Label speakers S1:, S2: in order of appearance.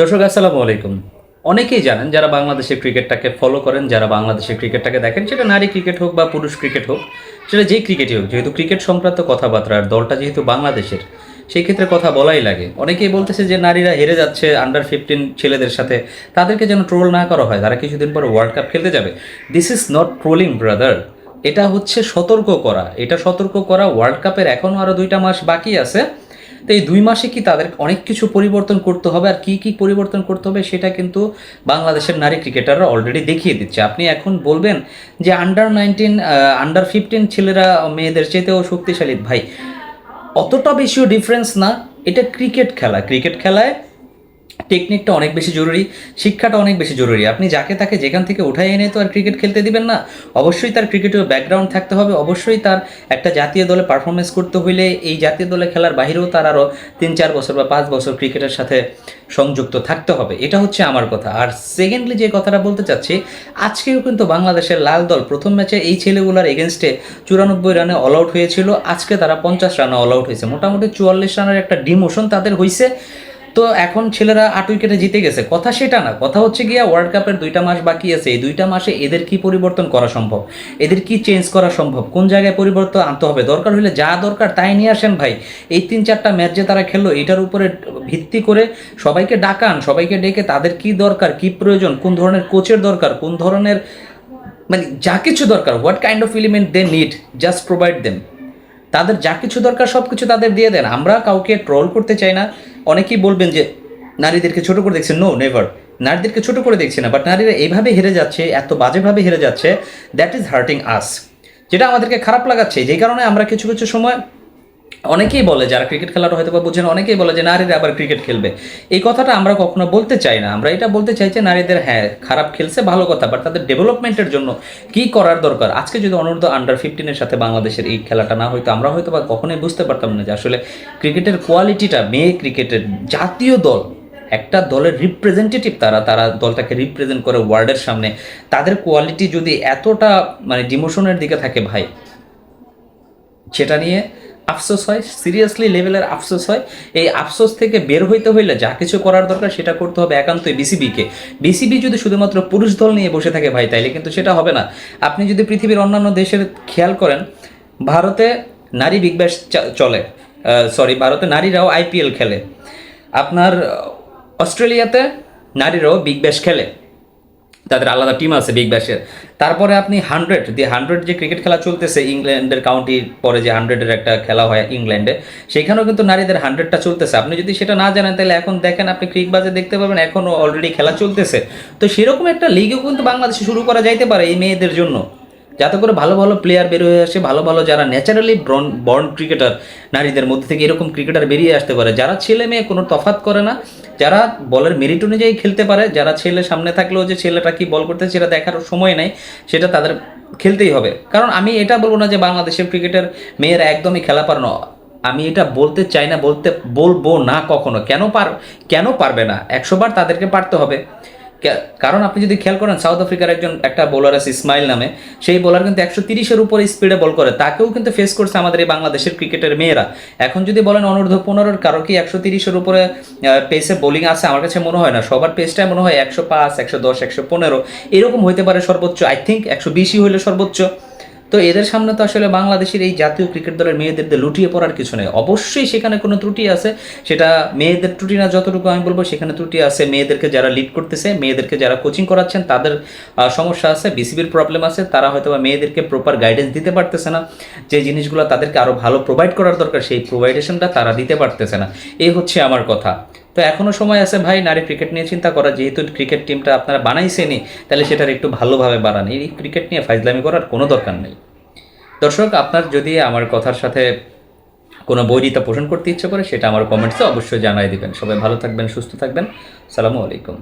S1: দর্শক, আসসালামু আলাইকুম। অনেকেই জানেন যারা বাংলাদেশের ক্রিকেটটাকে ফলো করেন, যারা বাংলাদেশের ক্রিকেটটাকে দেখেন, সেটা নারী ক্রিকেট হোক বা পুরুষ ক্রিকেট হোক, সেটা যেই ক্রিকেটই হোক, যেহেতু ক্রিকেট সংক্রান্ত কথাবার্তা আর দলটা যেহেতু বাংলাদেশের, সেই ক্ষেত্রে কথা বলাই লাগে। অনেকেই বলতেছে যে নারীরা হেরে যাচ্ছে আন্ডার ফিফটিন ছেলেদের সাথে, তাদেরকে যেন ট্রোল না করা হয়, তারা কিছুদিন পর ওয়ার্ল্ড কাপ খেলতে যাবে। This is not trolling brother এটা হচ্ছে সতর্ক করা, এটা সতর্ক করা ওয়ার্ল্ড কাপের এখনও আরও দুইটা মাস বাকি আছে। তো এই দুই মাসে কি তাদের অনেক কিছু পরিবর্তন করতে হবে? আর কি কি পরিবর্তন করতে হবে সেটা কিন্তু বাংলাদেশের নারী ক্রিকেটাররা অলরেডি দেখিয়ে দিচ্ছে। আপনি এখন বলবেন যে আন্ডার নাইনটিন আন্ডার ফিফটিন ছেলেরা, মেয়েদের চেয়েতেও শক্তিশালী। ভাই, অতটা বেশিও ডিফারেন্স না। এটা ক্রিকেট খেলা। ক্রিকেট খেলায় টেকনিকটা অনেক বেশি জরুরি, শিক্ষাটা অনেক বেশি জরুরি। আপনি যাকে তাকে যেখান থেকে উঠাই এনে তো আর ক্রিকেট খেলতে দিবেন না। অবশ্যই তার ক্রিকেটের ব্যাকগ্রাউন্ড থাকতে হবে, অবশ্যই তার একটা জাতীয় দলে পারফরমেন্স করতে হইলে এই জাতীয় দলে খেলার বাইরেও তার আরও তিন চার বছর বা পাঁচ বছর ক্রিকেটের সাথে সংযুক্ত থাকতে হবে। এটা হচ্ছে আমার কথা। আর সেকেন্ডলি যে কথাটা বলতে চাচ্ছি, আজকেও কিন্তু বাংলাদেশের লাল দল প্রথম ম্যাচে এই ছেলেগুলোর এগেনস্টে চুরানব্বই রানে অল আউট হয়েছিল। আজকে তারা পঞ্চাশ রানে অল আউট হয়েছে। মোটামুটি চুয়াল্লিশ রানের একটা ডিমোশন তাদের হয়েছে তো এখন ছেলেরা আট উইকেটে জিতে গেছে। কথা সেটা না, কথা হচ্ছে গিয়া ওয়ার্ল্ড কাপের দুইটা মাস বাকি আছে। এই দুইটা মাসে এদের কি পরিবর্তন করা সম্ভব? এদের কি চেঞ্জ করা সম্ভব? কোন জায়গায় পরিবর্তন আনতে হবে? দরকার হলে যা দরকার তাই নিয়ে আসেন ভাই। এই তিন চারটা ম্যাচ যে তারা খেললো, এটার উপরে ভিত্তি করে সবাইকে ডাকান, সবাইকে ডেকে তাদের কি দরকার, কি প্রয়োজন, কোন ধরনের কোচের দরকার, কোন ধরনের মানে যা কিছু দরকার। What kind of element they need just provide them তাদের যা কিছু দরকার সব কিছু তাদের দিয়ে দেন। আমরা কাউকে ট্রল করতে চাই না। অনেকেই বলবেন যে, নারীদেরকে ছোট করে দেখছেন। নো নেভার নারীদেরকে ছোট করে দেখছি না বাট নারীরা এইভাবে হেরে যাচ্ছে, এত বাজেভাবে হেরে যাচ্ছে দ্যাট ইজ হার্টিং আস যেটা আমাদেরকে খারাপ লাগাচ্ছে, যেই কারণে আমরা কিছু কিছু সময় অনেকেই বলে, যারা ক্রিকেট খেলাটা হয়তো বা বুঝেন, অনেকেই বলে যে নারীরা আবার ক্রিকেট খেলবে। এই কথাটা আমরা কখনো বলতে চাই না। আমরা এটা বলতে চাই যে নারীদের হ্যাঁ খারাপ খেলছে, ভালো কথা বাট তাদের ডেভেলপমেন্টের জন্য কি করার দরকার? আজকে যদি অনূর্ধ্ব আন্ডার ফিফটিনের সাথে বাংলাদেশের এই খেলাটা না হয়তো আমরা হয়তো বা কখনোই বুঝতে পারতাম না যে আসলে ক্রিকেটের কোয়ালিটিটা মেয়ে ক্রিকেটের জাতীয় দল, একটা দলের রিপ্রেজেন্টেটিভ তারা তারা দলটাকে রিপ্রেজেন্ট করে ওয়ার্ল্ডের সামনে, তাদের কোয়ালিটি যদি এতটা মানে ডিমোশনের দিকে থাকে ভাই, সেটা নিয়ে আফসোস হয় সিরিয়াসলি লেভেলের আফসোস হয়। এই আফসোস থেকে বের হইতে হইলে যা কিছু করার দরকার সেটা করতে হবে একান্তই বিসিবিকে বিসিবি যদি শুধুমাত্র পুরুষ দল নিয়ে বসে থাকে ভাই, তাইলে কিন্তু সেটা হবে না। আপনি যদি পৃথিবীর অন্যান্য দেশের খেয়াল করেন, ভারতে নারী বিগ ব্যাশ চলে। সরি ভারতে নারীরাও আইপিএল খেলে। আপনার অস্ট্রেলিয়াতে নারীরাও বিগ ব্যাশ খেলে। তাদের আলাদা টিম আছে বিগ ব্যাশের তারপরে আপনি হান্ড্রেড দিয়ে হান্ড্রেড যে ক্রিকেট খেলা চলতেছে ইংল্যান্ডের কাউন্টির পরে যে হান্ড্রেডের একটা খেলা হয় ইংল্যান্ডে, সেখানেও কিন্তু নারীদের হান্ড্রেডটা চলতেছে। আপনি যদি সেটা না জানেন, তাহলে এখন দেখেন আপনি ক্রিকবাজে দেখতে পাবেন এখনও অলরেডি খেলা চলতেছে। তো সেরকম একটা লিগও কিন্তু বাংলাদেশে শুরু করা যাইতে পারে এই মেয়েদের জন্য। যাতে করে ভালো ভালো প্লেয়ার বের হয়ে আসে, ভালো ভালো যারা ন্যাচারালি ব্রন বর্ন ক্রিকেটার নারীদের মধ্যে থেকে এরকম ক্রিকেটার বেরিয়ে আসতে পারে। যারা ছেলে মেয়ে কোনো তফাৎ করে না যারা বলের মেরিট অনুযায়ী খেলতে পারে, যারা ছেলে সামনে থাকলেও যে ছেলেটা কি বল করতে সেটা দেখার সময় নেই, সেটা তাদের খেলতেই হবে। কারণ আমি এটা বলব না যে বাংলাদেশের ক্রিকেটের মেয়েরা একদমই খেলা পারে না আমি এটা বলতে চাই না, বলতে বলব না কখনো। কেন পার কেন পারবে না? একশোবার তাদেরকে পারতে হবে। কারণ আপনি যদি খেয়াল করেন, সাউথ আফ্রিকার একজন একটা বোলার আছে ইসমাইল নামে। সেই বোলার কিন্তু একশো তিরিশের উপরে স্পিডে বল করে। তাকেও কিন্তু ফেস করছে আমাদের এই বাংলাদেশের ক্রিকেটের মেয়েরা। এখন যদি বলেন অনূর্ধ্ব পনেরোর, কারও কি একশো তিরিশের উপরে পেসে বোলিং আছে? আমার কাছে মনে হয় না। সবার পেসটাই মনে হয় একশো পাঁচ, একশো দশ, একশো পনেরো। এরকম হইতে পারে সর্বোচ্চ। আই থিঙ্ক একশো বিশই হইলে সর্বোচ্চ। তো এদের সামনে তো আসলে বাংলাদেশের এই জাতীয় ক্রিকেট দলের মেয়েদের লুটিয়ে পড়ার কিছু নেই। অবশ্যই সেখানে কোনো ত্রুটি আছে। সেটা মেয়েদের ত্রুটি না যতটুকু আমি বলব, সেখানে ত্রুটি আছে। মেয়েদেরকে যারা লিড করতেছে, মেয়েদেরকে যারা কোচিং করাচ্ছেন, তাদের সমস্যা আছে বিসিবির প্রবলেম আছে। তারা হয়তো বা মেয়েদেরকে প্রপার গাইডেন্স দিতে পারতেছে না। যে জিনিসগুলো তাদেরকে আরও ভালো প্রোভাইড করার দরকার, সেই প্রোভাইডেশনটা তারা দিতে পারতেছে না। এই হচ্ছে আমার কথা। তো এখনও সময় আছে ভাই নারী ক্রিকেট নিয়ে চিন্তা করা। যেহেতু ক্রিকেট টিমটা আপনারা বানাইছেনই, তাহলে সেটার একটু ভালোভাবে বানান এই ক্রিকেট নিয়ে ফাইজলামি করার কোনো দরকার নেই। দর্শক, আপনার যদি আমার কথার সাথে কোনো বৈরিতা পোষণ করতে ইচ্ছে করে, সেটা আমার কমেন্টসে অবশ্যই জানাই দেবেন। সবাই ভালো থাকবেন, সুস্থ থাকবেন। সালামু আলাইকুম।